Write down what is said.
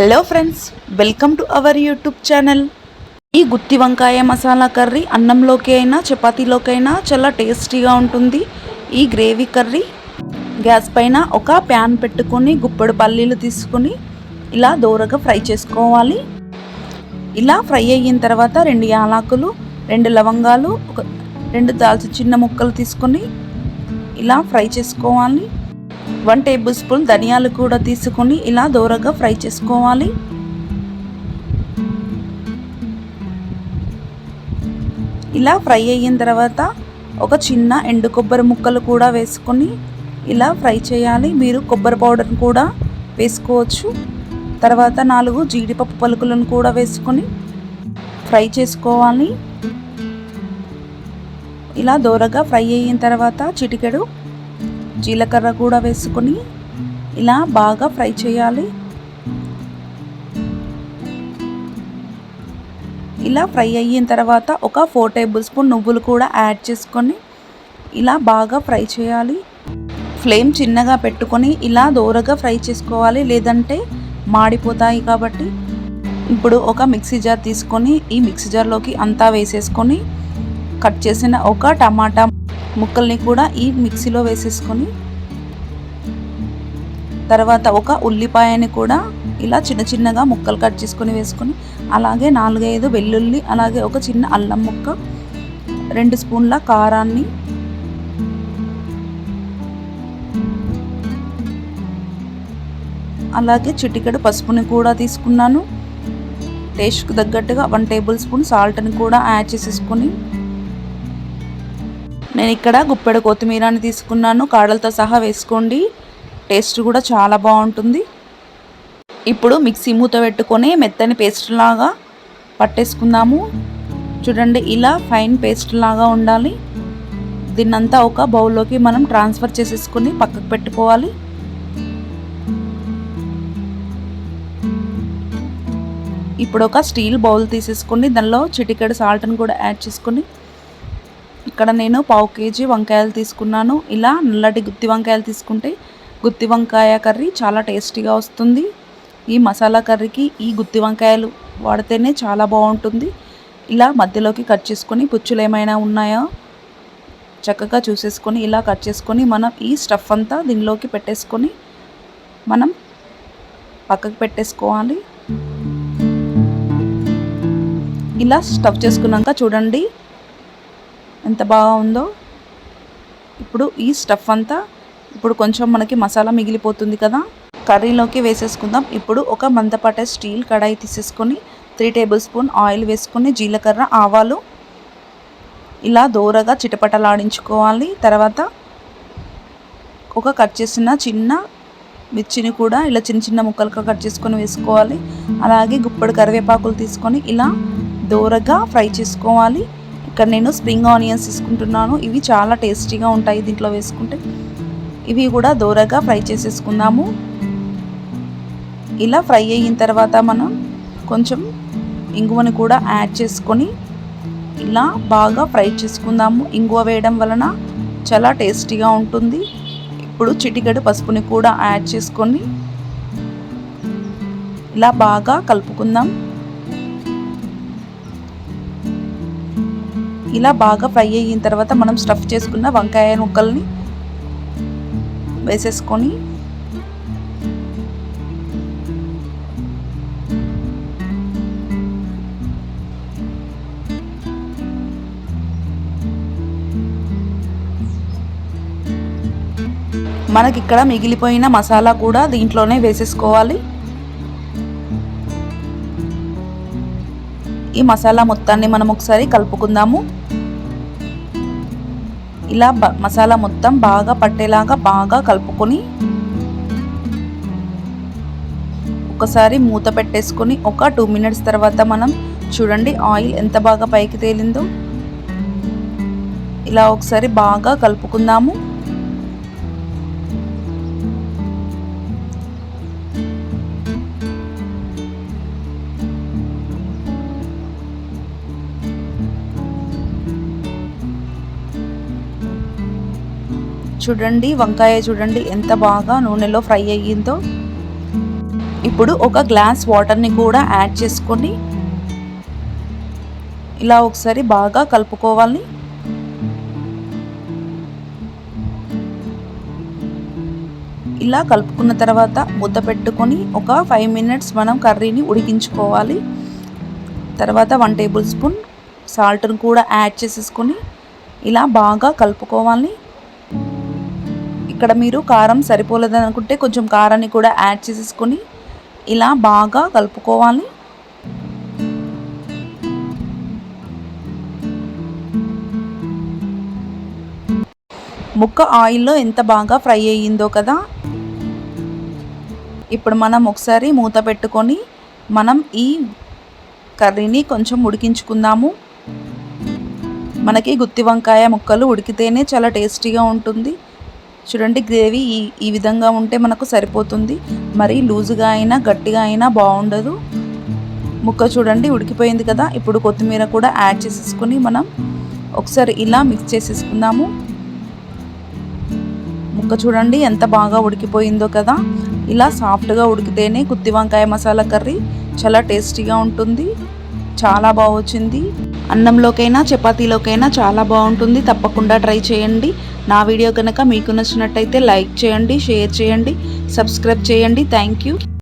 Hello friends welcome to our YouTube channel ఈ గుత్తి వంకాయ మసాలా కర్రీ అన్నంలోకి అయినా చపాతీలోకి అయినా చాలా టేస్టీగా ఉంటుంది. ఈ గ్రేవీ కర్రీ గ్యాస్ పైన ఒక ప్యాన్ పెట్టుకొని గుప్పెడు పల్లీలు తీసుకొని ఇలా దోరగా ఫ్రై చేసుకోవాలి. ఇలా ఫ్రై అయిన తర్వాత రెండు యాలకులు రెండు లవంగాలు ఒక రెండు దాల్చి చిన్న ముక్కలు తీసుకొని ఇలా ఫ్రై చేసుకోవాలి. వన్ టేబుల్ స్పూన్ ధనియాలు కూడా తీసుకొని ఇలా దోరగా ఫ్రై చేసుకోవాలి. ఇలా ఫ్రై అయిన తర్వాత ఒక చిన్న ఎండు కొబ్బరి ముక్కలు కూడా వేసుకొని ఇలా ఫ్రై చేయాలి. మీరు కొబ్బరి పౌడర్ని కూడా వేసుకోవచ్చు. తర్వాత నాలుగు జీడిపప్పు పలుకులను కూడా వేసుకొని ఫ్రై చేసుకోవాలి. ఇలా దోరగా ఫ్రై అయిన తర్వాత చిటికెడు జీలకర్ర కూడా వేసుకొని ఇలా బాగా ఫ్రై చేయాలి. ఇలా ఫ్రై అయిన తర్వాత ఒక ఫోర్ టేబుల్ స్పూన్ నువ్వులు కూడా యాడ్ చేసుకొని ఇలా బాగా ఫ్రై చేయాలి. ఫ్లేమ్ చిన్నగా పెట్టుకొని ఇలా దోరగా ఫ్రై చేసుకోవాలి. లేదంటే మాడిపోతాయి కాబట్టి ఇప్పుడు ఒక మిక్సీ జార్ తీసుకొని ఈ మిక్సీ జార్లోకి అంతా వేసేసుకొని కట్ చేసిన ఒక టమాటా ముక్కల్ని కూడా ఈ మిక్సీలో వేసేసుకొని తర్వాత ఒక ఉల్లిపాయని కూడా ఇలా చిన్న చిన్నగా ముక్కలు కట్ చేసుకొని వేసుకొని అలాగే నాలుగైదు వెల్లుల్లి అలాగే ఒక చిన్న అల్లం ముక్క రెండు స్పూన్ల కారాన్ని అలాగే చిటికెడు పసుపుని కూడా తీసుకున్నాను. టేస్ట్కి తగ్గట్టుగా వన్ టేబుల్ స్పూన్ సాల్ట్ని కూడా యాడ్ చేసేసుకొని నేను ఇక్కడ గుప్పెడు కొత్తిమీరని తీసుకున్నాను. కాడలతో సహా వేసుకోండి. టేస్ట్ కూడా చాలా బాగుంటుంది. ఇప్పుడు మిక్సీ మూత పెట్టుకొని మెత్తని పేస్ట్ లాగా పట్టేసుకుందాము. చూడండి ఇలా ఫైన్ పేస్ట్ లాగా ఉండాలి. దీన్నంతా ఒక బౌల్లోకి మనం ట్రాన్స్ఫర్ చేసేసుకుని పక్కకు పెట్టుకోవాలి. ఇప్పుడు ఒక స్టీల్ బౌల్ తీసేసుకుని దానిలో చిటికెడు సాల్ట్ని కూడా యాడ్ చేసుకుని ఇక్కడ నేను పావు కేజీ వంకాయలు తీసుకున్నాను. ఇలా నల్లటి గుత్తి వంకాయలు తీసుకుంటే గుత్తి వంకాయ కర్రీ చాలా టేస్టీగా వస్తుంది. ఈ మసాలా కర్రీకి ఈ గుత్తి వంకాయలు వాడితేనే చాలా బాగుంటుంది. ఇలా మధ్యలోకి కట్ చేసుకొని పుచ్చులు ఏమైనా ఉన్నాయో? చక్కగా చూసేసుకొని ఇలా కట్ చేసుకొని మనం ఈ స్టఫ్ అంతా దీనిలోకి పెట్టేసుకొని మనం పక్కకు పెట్టేసుకోవాలి. ఇలా స్టఫ్ చేసుకున్నాక చూడండి ఎంత బాగా ఉందో ఇప్పుడు ఈ స్టఫ్ అంతా ఇప్పుడు కొంచెం మనకి మసాలా మిగిలిపోతుంది కదా. కర్రీలోకి వేసేసుకుందాం. ఇప్పుడు ఒక మందపాట స్టీల్ కడాయి తీసేసుకొని త్రీ టేబుల్ స్పూన్ ఆయిల్ వేసుకొని జీలకర్ర ఆవాలు ఇలా దోరగా చిటపటలాడించుకోవాలి. తర్వాత ఒక కట్ చేసిన చిన్న మిర్చిని కూడా ఇలా చిన్న చిన్న ముక్కలుగా కట్ చేసుకొని వేసుకోవాలి. అలాగే గుప్పడి కరివేపాకులు తీసుకొని ఇలా దోరగా ఫ్రై చేసుకోవాలి. ఇక్కడ నేను స్ప్రింగ్ ఆనియన్స్ తీసుకుంటున్నాను. ఇవి చాలా టేస్టీగా ఉంటాయి దీంట్లో వేసుకుంటే. ఇవి కూడా దోరగా ఫ్రై చేసేసుకుందాము. ఇలా ఫ్రై అయిన తర్వాత మనం కొంచెం ఇంగువని కూడా యాడ్ చేసుకొని ఇలా బాగా ఫ్రై చేసుకుందాము. ఇంగువ వేయడం వలన చాలా టేస్టీగా ఉంటుంది. ఇప్పుడు చిటికెడు పసుపుని కూడా యాడ్ చేసుకొని ఇలా బాగా కలుపుకుందాం. ఇలా బాగా ఫ్రై అయిన తర్వాత మనం స్టఫ్ చేసుకున్న వంకాయ ముక్కల్ని వేసేసుకొని మనకి ఇక్కడ మిగిలిపోయిన మసాలా కూడా దీంట్లోనే వేసేసుకోవాలి. ఈ మసాలా మొత్తాన్ని మనం ఒకసారి కలుపుకుందాము. ఇలా మసాలా మొత్తం బాగా పట్టేలాగా బాగా కలుపుకొని ఒకసారి మూత పెట్టేసుకొని ఒక టూ మినిట్స్ తర్వాత మనం చూడండి ఆయిల్ ఎంత బాగా పైకి తేలిందో. ఇలా ఒకసారి బాగా కలుపుకుందాము. చూడండి వంకాయ చూడండి ఎంత బాగా నూనెలో ఫ్రై అయ్యిందో. ఇప్పుడు ఒక గ్లాస్ వాటర్ని కూడా యాడ్ చేసుకొని ఇలా ఒకసారి బాగా కలుపుకోవాలి. ఇలా కలుపుకున్న తర్వాత ముద్ద పెట్టుకొని ఒక ఫైవ్ మినిట్స్ మనం కర్రీని ఉడికించుకోవాలి. తర్వాత వన్ టేబుల్ స్పూన్ సాల్ట్ని కూడా యాడ్ చేసేసుకొని ఇలా బాగా కలుపుకోవాలి. ఇక్కడ మీరు కారం సరిపోలేదని అనుకుంటే కొంచెం కారాన్ని కూడా యాడ్ చేసేసుకొని ఇలా బాగా కలుపుకోవాలి. ముక్క ఆయిల్లో ఎంత బాగా ఫ్రై అయ్యిందో కదా. ఇప్పుడు మనం ఒకసారి మూత పెట్టుకొని మనం ఈ కర్రీని కొంచెం ఉడికించుకుందాము. మనకి గుత్తి వంకాయ ముక్కలు ఉడికితేనే చాలా టేస్టీగా ఉంటుంది. చూడండి గ్రేవీ ఈ ఈ విధంగా ఉంటే మనకు సరిపోతుంది. మరి లూజుగా అయినా గట్టిగా అయినా బాగుండదు. ముక్క చూడండి ఉడికిపోయింది కదా. ఇప్పుడు కొత్తిమీర కూడా యాడ్ చేసేసుకొని మనం ఒకసారి ఇలా మిక్స్ చేసేసుకుందాము. ముక్క చూడండి ఎంత బాగా ఉడికిపోయిందో కదా. ఇలా సాఫ్ట్గా ఉడికితేనే గుత్తి వంకాయ మసాలా కర్రీ చాలా టేస్టీగా ఉంటుంది. చాలా బాగా వచ్చింది. అన్నంలోకైనా చపాతీలోకైనా చాలా బాగుంటుంది. తప్పకుండా ట్రై చేయండి. నా వీడియో కనుక మీకు నచ్చినట్టయితే లైక్ చేయండి షేర్ చేయండి సబ్స్క్రైబ్ చేయండి. Thank you.